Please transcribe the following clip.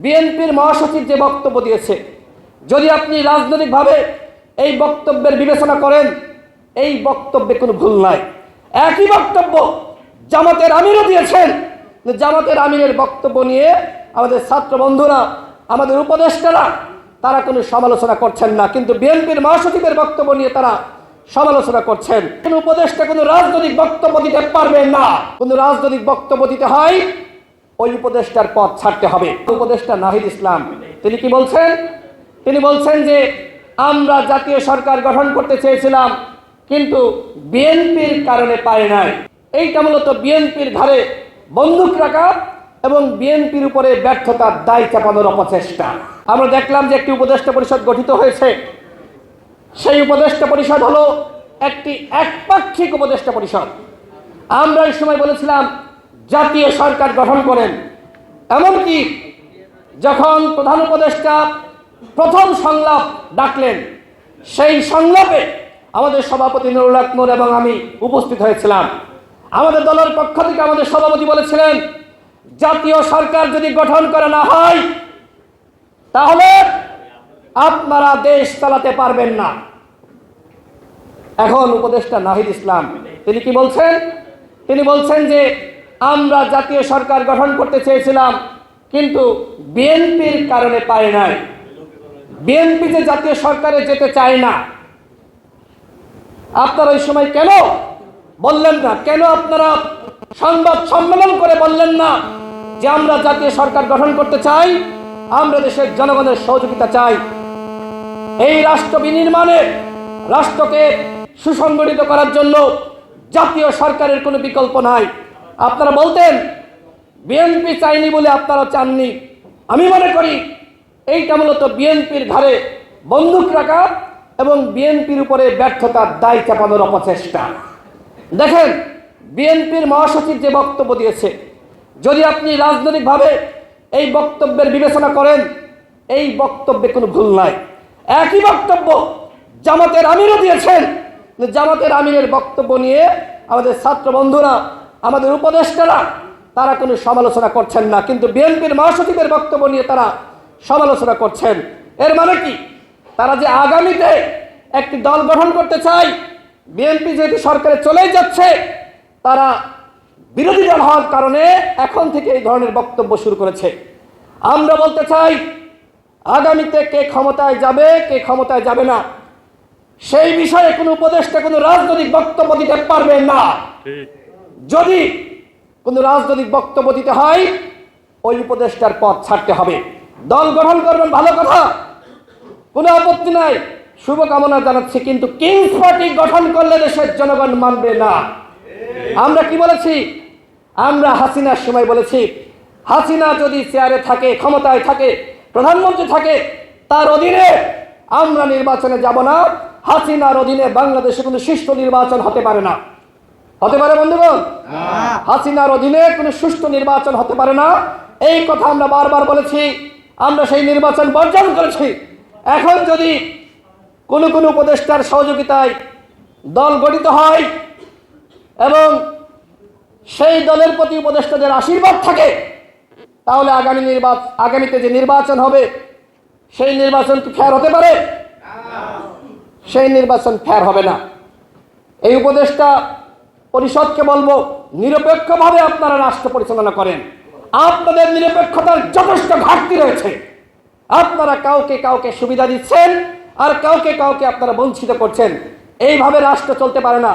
বিএনপির মহাসচিব যে বক্তব্য দিয়েছে, যদি আপনি রাজনৈতিকভাবে এই বক্তব্যের বিবেচনা করেন, এই বক্তব্যে কোনো ভুল নাই। একই বক্তব্য জামাতের আমিরও দিয়েছেন। জামাতের আমিরের বক্তব্য নিয়ে আমাদের ছাত্র বন্ধুরা, আমাদের উপদেষ্টারা, তারা কোনো সমালোচনা করছেন না। কিন্তু বিএনপির মহাসচিবের বক্তব্য নিয়ে তারা সমালোচনা করছেন। কোন উপদেষ্টা কোনো রাজনৈতিক বক্তব্য দিতে পারবেন না। কোনো রাজনৈতিক বক্তব্য দিতে হয় ওই উপদেষ্টার পথ ছাড়তে হবে। উপদেষ্টা নাহিদ ইসলাম, তিনি কি বলছেন? তিনি বলছেন যে, আমরা জাতীয় সরকার গঠন করতে চেয়েছিলাম, কিন্তু বিএনপির কারণে পারে নাই। এইটা মূলত বিএনপির ঘাড়ে বন্দুক রাখা এবং বিএনপির উপরে ব্যর্থতার দায় চাপানোর অপচেষ্টা। আমরা দেখলাম যে একটি উপদেষ্টা পরিষদ গঠিত হয়েছে। সেই উপদেষ্টা পরিষদ হলো একটি একপাক্ষিক উপদেষ্টা পরিষদ। আমরা এই সময় বলেছিলাম জাতীয় সরকার গঠন করেন। এমনকি যখন প্রধান উপদেষ্টা প্রথম সংলাপ ডাকলেন, সেই সংলাপে আমাদের সভাপতি নুরুল আকমর এবং আমি উপস্থিত হয়েছিলাম। আমাদের দলের পক্ষ থেকে আমাদের সভাপতি বলেছিলেন, জাতীয় সরকার যদি গঠন করা না হয়, তাহলে আপনারা দেশ চালাতে পারবেন না। এখন উপদেষ্টা নাহিদ ইসলাম, তিনি কি বলছেন? তিনি বলছেন যে আমরা জাতীয় সরকার গঠন করতে চেয়েছিলাম, কিন্তু বিএনপির কারণে পারে নাই। বিএনপি যে জাতীয় সরকারে যেতে চায় না। আপনারা ওই সময় কেন বললেন না? কেন আপনারা সংবাদ সম্মেলন করে বললেন না যে আমরা জাতীয় সরকার গঠন করতে চাই, আমরা দেশের জনগণের সহযোগিতা চাই। এই রাষ্ট্র বিনির্মাণে, রাষ্ট্রকে সুসংগঠিত করার জন্য জাতীয় সরকারের কোনো বিকল্প নাই। আপনারা বলতেন বিএনপি চাইনি বলে আপনারা চাননি। আমি মনে করি এইটা মূলত বিএনপির ঘাড়ে বন্দুক রাখা এবং বিএনপির উপরে ব্যর্থতার দায় চাপানোর অপচেষ্টা। দেখেন বিএনপির মহাসচিব যে বক্তব্য দিয়েছে, যদি আপনি রাজনৈতিকভাবে এই বক্তব্যের বিবেচনা করেন, এই বক্তব্যে কোনো ভুল নাই। একই বক্তব্য জামাতের আমিরও দিয়েছেন। জামাতের আমিরের বক্তব্য নিয়ে আমাদের ছাত্র বন্ধুরা আমাদের উপদেষ্টারা, তারা কোনো সমালোচনা করছেন না, কিন্তু বিএনপির মহাসচিবের বক্তব্য নিয়ে তারা সমালোচনা করছেন। এর মানে কি? তারা যে আগামীতে একটি দল গঠন করতে চায়, বিএনপি যেহেতু সরকারে চলেই যাচ্ছে, তারা বিরোধী দল হওয়ার কারণে এখন থেকে এই ধরনের বক্তব্য শুরু করেছে। আমরা বলতে চাই, আগামীতে কে ক্ষমতায় যাবে, কে ক্ষমতায় যাবে না, সেই বিষয়ে কোনো উপদেষ্টা, কোনো রাজনৈতিক বক্তব্য দিতে পারবে না। যদি কোনো রাজনৈতিক বক্তব্য দিতে হয়, ওই উপদেষ্টার পথ ছাড়তে হবে। দল গঠন করবেন, ভালো কথা। কোনো আপত্তি নাই। শুভকামনা জানাচ্ছি, কিন্তু কিংস পার্টি গঠন করলে দেশের জনগণ মানবে না। আমরা কি বলেছি? আমরা হাসিনার সময় বলেছি, হাসিনা যদি চেয়ারে থাকে, ক্ষমতায় থাকে, প্রধানমন্ত্রী থাকে, তার অধীনে আমরা নির্বাচনে যাব না। হাসিনার অধীনে বাংলাদেশে কোনো সুষ্ঠু নির্বাচন হতে পারে না। হতে পারে বন্ধুগণ? হাসিনার অধীনে কোনো সুষ্ঠু নির্বাচন হতে পারে না। এই কথা আমরা বারবার বলেছি আমরা সেই নির্বাচন বর্জন করেছি। এখন যদি কোনো কোনো উপদেষ্টার সহযোগিতায় দল গঠিত হয় এবং সেই দলের প্রতি উপদেষ্টাদের আশীর্বাদ থাকে তাহলে আগামী নির্বাচন আগামীতে যে নির্বাচন হবে সেই নির্বাচন কি ফের হতে পারে? সেই নির্বাচন ফের হবে না। এই উপদেষ্টা পরিষদকে বলব, নিরপেক্ষভাবে আপনারা রাষ্ট্র পরিচালনা করেন। আপনাদের নিরপেক্ষতার যথেষ্ট ঘাটতি রয়েছে। আপনারা কাউকে কাউকে সুবিধা দিচ্ছেন আর কাউকে কাউকে আপনারা বঞ্চিত করছেন। এইভাবে রাষ্ট্র চলতে পারে না।